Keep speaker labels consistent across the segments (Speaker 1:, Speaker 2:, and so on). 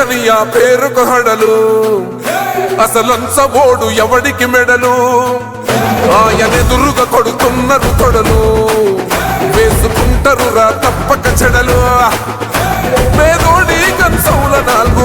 Speaker 1: భయమెరుగని ఆ పేరుకు హడలు. అసలంచబోడు ఎవడికి మెడలు? ఆయనెదురుగా కొడుతున్నారు తొడలు వేసుకుంటారు రా తప్పక చెడలు. పేదోడి కంచౌల నాలుగు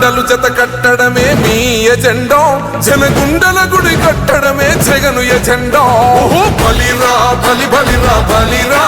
Speaker 1: జెండలు జత కట్టడమే మీ ఎజెండో. జనగుండల గుడి కట్టడమే జగను ఎజెండో. ఓ బలిరా బలి బలిరా బలిరా.